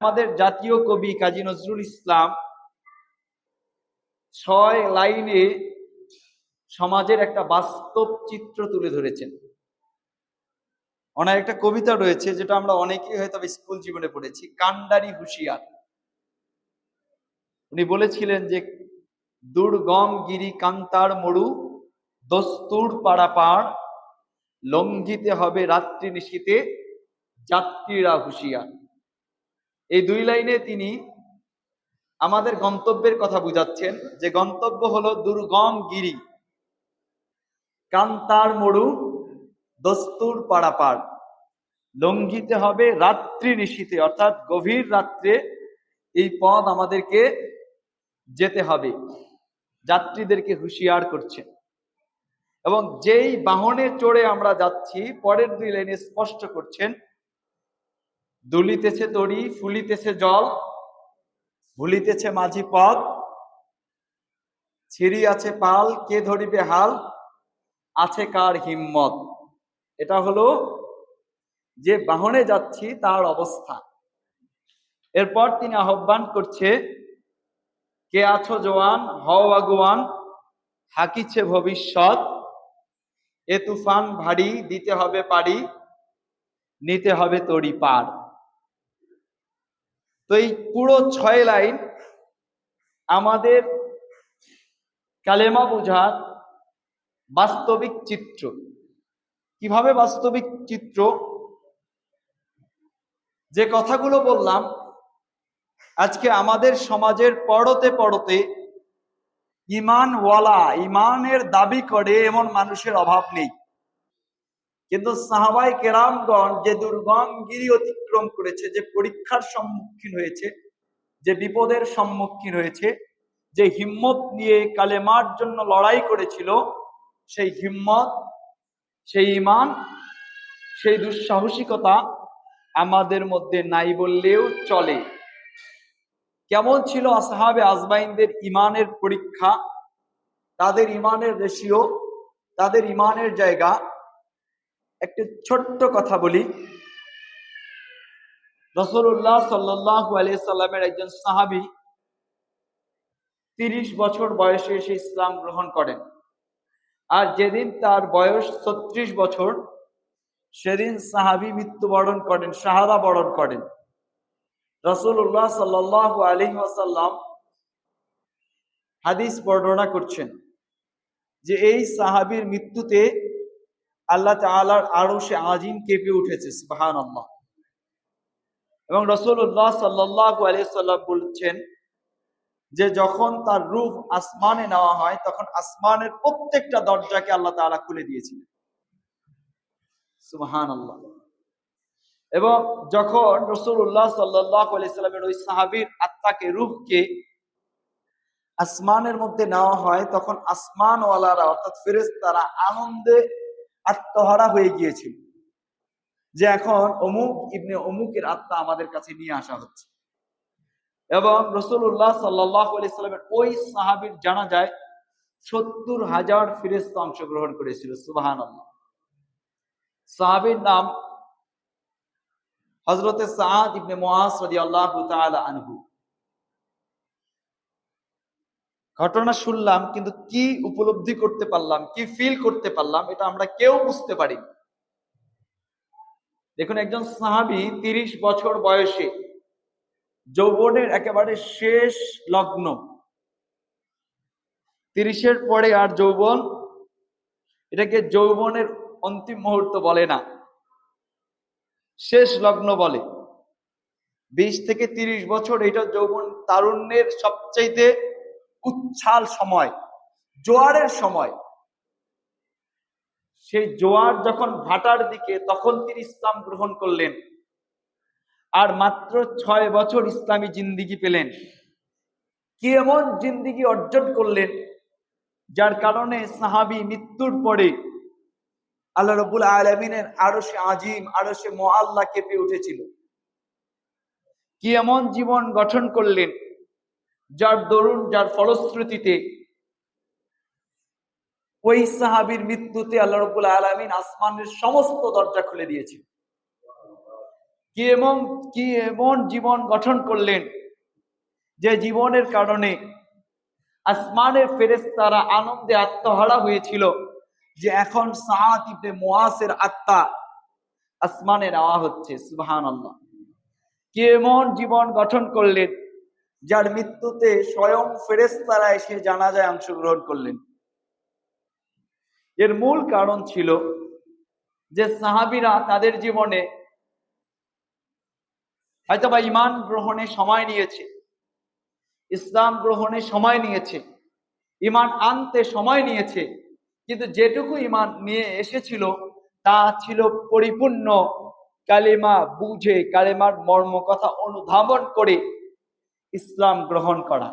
আমাদের জাতীয় কবি কাজী নজরুল ইসলাম ছয় লাইনে সমাজের একটা বাস্তব চিত্র তুলে ধরেছেন। ওনার একটা কবিতা রয়েছে যেটা আমরা অনেকেই হয়তো স্কুল জীবনে পড়েছি, কান্ডারি হুঁশিয়ার। উনি বলেছিলেন যে, দুর্গম গিরি কান্তার মরু, দস্তুর পাড়া পাড়, লঙ্ঘিতে হবে রাত্রি নিশীতে যাত্রীরা হুঁশিয়ার। এই দুই লাইনে তিনি আমাদের গন্তব্যের কথা বুঝাচ্ছেন যে গন্তব্য হলো দুর্গম গিরি, কান্তার মরু দস্তুর পাড়াপাড় লঙ্ঘিতে হবে রাত্রি নিশীতে অর্থাৎ গভীর রাত্রে এই পথ আমাদেরকে যেতে হবে, যাত্রীদেরকে হুঁশিয়ার করছেন এবং যেই বাহনে চড়ে আমরা যাচ্ছি, পরের দুই লাইনে স্পষ্ট করছেন দুলিতেছে তরি ফুলিতেছে জল, ভুলিতেছে মাঝি পথ, ছিড়ি আছে পাল, কে ধরিবে হাল, আছে কার হিম্মত? এটা হলো যে বাহনে যাচ্ছি তার অবস্থা। এরপর তিনি আহ্বান করছে, কে আছো জোয়ান হও আগুয়ান, হাকিছে ভবিষ্যৎ, এ তুফান ভারী, দিতে হবে পারি, নিতে হবে তরি পার। তো এই পুরো ছয় লাইন আমাদের কালেমা বোঝার বাস্তবিক চিত্র। কীভাবে বাস্তবিক চিত্র? যে কথাগুলো বললাম, আজকে আমাদের সমাজের পড়তে পড়তে ইমানওয়ালা, ইমানের দাবি করে এমন মানুষের অভাব নেই। কিন্তু সাহাবাই কেরামগণ যে দুর্গম গিরি অতিক্রম করেছে, যে পরীক্ষার সম্মুখীন হয়েছে, যে বিপদের সম্মুখীন হয়েছে, যে হিম্মত নিয়ে কালেমার জন্য লড়াই করেছিল, সেই হিম্মত, সেই ইমান সেই দুঃসাহসিকতা আমাদের মধ্যে নাই বললেও চলে। কেমন ছিল আসহাবে আজমাইনদের ইমানের পরীক্ষা? তাদের ইমানের রেশিও, তাদের ইমানের জায়গা একটি ছোট্ট কথা বলি। রসুল্লাহ সাল্লাহু সাল্লামের একজন সাহাবি তিরিশ বছর বয়সে এসে ইসলাম গ্রহণ করেন। আর যেদিন তার বয়স ছত্রিশ বছর, সেদিন সাহাবি মৃত্যুবরণ করেন সাহারা বরণ করেন রসুল্লাহ সাল্লাহ আলী হাদিস বর্ণনা করছেন যে এই সাহাবির মৃত্যুতে আল্লাহ তালার আরও সে আজিম কেঁপে উঠেছে সুবাহান আল্লাহ এবং রসুল্লাহ সাল্লাহ আলিয়াল্লাম বলছেন যে যখন তার রূপ আসমানে নেওয়া হয়, তখন আসমানের প্রত্যেকটা দরজাকে আল্লাহ তালা খুলে দিয়েছিলেন। সুবাহান আল্লাহ এবং যখন রসুল্লাহ সাল্লাহ আলাইসাল্লামের ওই সাহাবির আত্মাকে, রূপকে আসমানের মধ্যে নেওয়া হয়, তখন আসমানওয়ালারা, অর্থাৎ ফেরেস তারা আনন্দে আত্মহারা হয়ে গিয়েছিল, যে এখন অমুক ইবনে অমুকের আত্মা আমাদের কাছে নিয়ে আসা হচ্ছে। এবং রসুল্লাহ সাল্লাহ আলাইসাল্লামের ওই সাহাবির জানা যায় সত্তর হাজার ফিরেস্ত অংশগ্রহণ করেছিল সুবাহান সাহাবির নাম হজরতে সাদ ইবনে মোয়াজ আল্লাহ আনহু। ঘটনা শুনলাম, কিন্তু কি উপলব্ধি করতে পারলাম, কি ফিল করতে পারলাম, এটা আমরা কেউ বুঝতে পারি দেখুন, একজন সাহাবি তিরিশ বছর বয়সে, যৌবনের একেবারে শেষ লগ্ন। তিরিশের পরে আর যৌবন, এটাকে যৌবনের অন্তিম মুহূর্ত বলে না, শেষ লগ্ন বলে। বিশ থেকে তিরিশ বছর এটা যৌবন তারুণ্যের সবচাইতে উচ্ছাল সময়, জোয়ারের সময়। সেই জোয়ার যখন ভাটার দিকে, তখন তিনি ইসলাম গ্রহণ করলেন। আর মাত্র ছয় বছর ইসলামী জিন্দিগি পেলেন। কি এমন জিন্দিগি অর্জন করলেন, যার কারণে সাহাবি মৃত্যুর পরে আল্লাহ রবুল আলমিনের আরও সে আজিম আরও সে মোয়াল্লা কেঁপে উঠেছিল। কি এমন জীবন গঠন করলেন যার দরুন, যার ফলশ্রুতিতে ওই সাহাবির মৃত্যুতে আল্লাহ রবুল আলমিন আসমানের সমস্ত দরজা খুলে দিয়েছিল কি এমন কি এমন জীবন গঠন করলেন যে জীবনের কারণে আসমানের ফেরেশতারা আনন্দে আত্মহারা হয়েছিল যে এখন ইবনে মুআসের আত্মা আসমানে নেওয়া হচ্ছে, সুবহানাল্লাহ। কি এমন জীবন গঠন করলেন যার মৃত্যুতে স্বয়ং ফেরেশতারা এসে জানাজায় অংশগ্রহণ করলেন। এর মূল কারণ ছিল যে সাহাবিরা তাদের জীবনে হয়তোবা ইমান গ্রহণে সময় নিয়েছে, ইসলাম গ্রহণে সময় নিয়েছে, ইমান আনতে সময় নিয়েছে, কিন্তু যেটুকু ইমান নিয়ে এসেছিল তা ছিল পরিপূর্ণ কালিমা বুঝে, কালিমার মর্ম কথা অনুধাবন করে ইসলাম গ্রহণ করা।